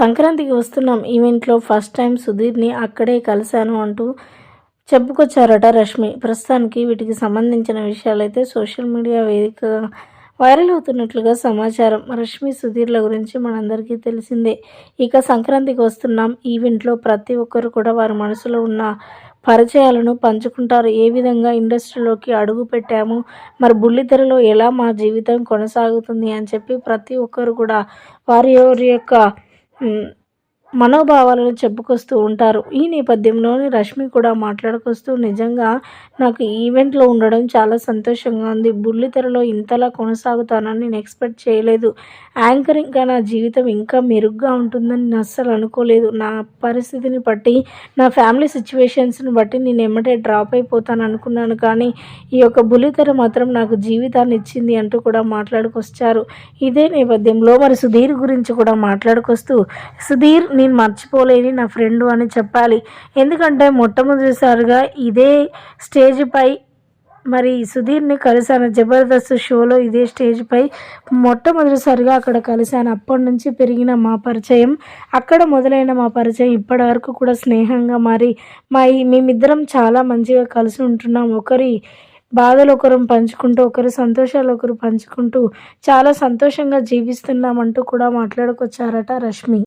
సంక్రాంతికి వస్తున్నాం. ఈవెంట్లో ఫస్ట్ టైం సుధీర్ని అక్కడే కలిశాను అంటూ చెప్పుకొచ్చారట రష్మి. ప్రస్తుతానికి వీటికి సంబంధించిన విషయాలైతే సోషల్ మీడియా వేదికగా వైరల్ అవుతున్నట్లుగా సమాచారం. రష్మి సుధీర్ల గురించి మనందరికీ తెలిసిందే. ఇక సంక్రాంతికి వస్తున్నాం. ఈవెంట్లో ప్రతి ఒక్కరు కూడా వారి మనసులో ఉన్న పరిచయాలను పంచుకుంటారు. ఏ విధంగా ఇండస్ట్రీలోకి అడుగు పెట్టాము మరి బుల్లితెరలో ఎలా మా జీవితం కొనసాగుతుంది అని చెప్పి ప్రతి ఒక్కరు కూడా వారి వారి యొక్క మ్, మనోభావాలను చెప్పుకొస్తూ ఉంటారు. ఈ నేపథ్యంలోనే రష్మి కూడా మాట్లాడుకొస్తూ నిజంగా నాకు ఈవెంట్లో ఉండడం చాలా సంతోషంగా ఉంది. బుల్లితెరలో ఇంతలా కొనసాగుతానని నేను ఎక్స్పెక్ట్ చేయలేదు. యాంకరింగ్గా నా జీవితం ఇంకా మెరుగ్గా ఉంటుందని నేను అస్సలు అనుకోలేదు. నా పరిస్థితిని బట్టి నా ఫ్యామిలీ సిచ్యువేషన్స్ని బట్టి నేను ఎమ్మటే డ్రాప్ అయిపోతాను అనుకున్నాను. కానీ ఈ యొక్క బుల్లితెర మాత్రం నాకు జీవితాన్ని ఇచ్చింది అంటూ కూడా మాట్లాడుకొచ్చారు. ఇదే నేపథ్యంలో మరి సుధీర్ గురించి కూడా మాట్లాడుకొస్తూ సుధీర్ నేను మర్చిపోలేని నా ఫ్రెండు అని చెప్పాలి. ఎందుకంటే మొట్టమొదటిసారిగా ఇదే స్టేజ్పై మరి సుధీర్ని కలిశాను. జబర్దస్త్ షోలో ఇదే స్టేజ్పై మొట్టమొదటిసారిగా అక్కడ కలిశాను. అప్పటి నుంచి పెరిగిన మా పరిచయం అక్కడ మొదలైన మా పరిచయం ఇప్పటి వరకు కూడా స్నేహంగా మారి మా మేమిద్దరం చాలా మంచిగా కలిసి ఉంటున్నాం. ఒకరి బాధలు ఒకరు పంచుకుంటూ ఒకరి సంతోషాలు ఒకరు పంచుకుంటూ చాలా సంతోషంగా జీవిస్తున్నామంటూ కూడా మాట్లాడుకొచ్చారట రష్మి.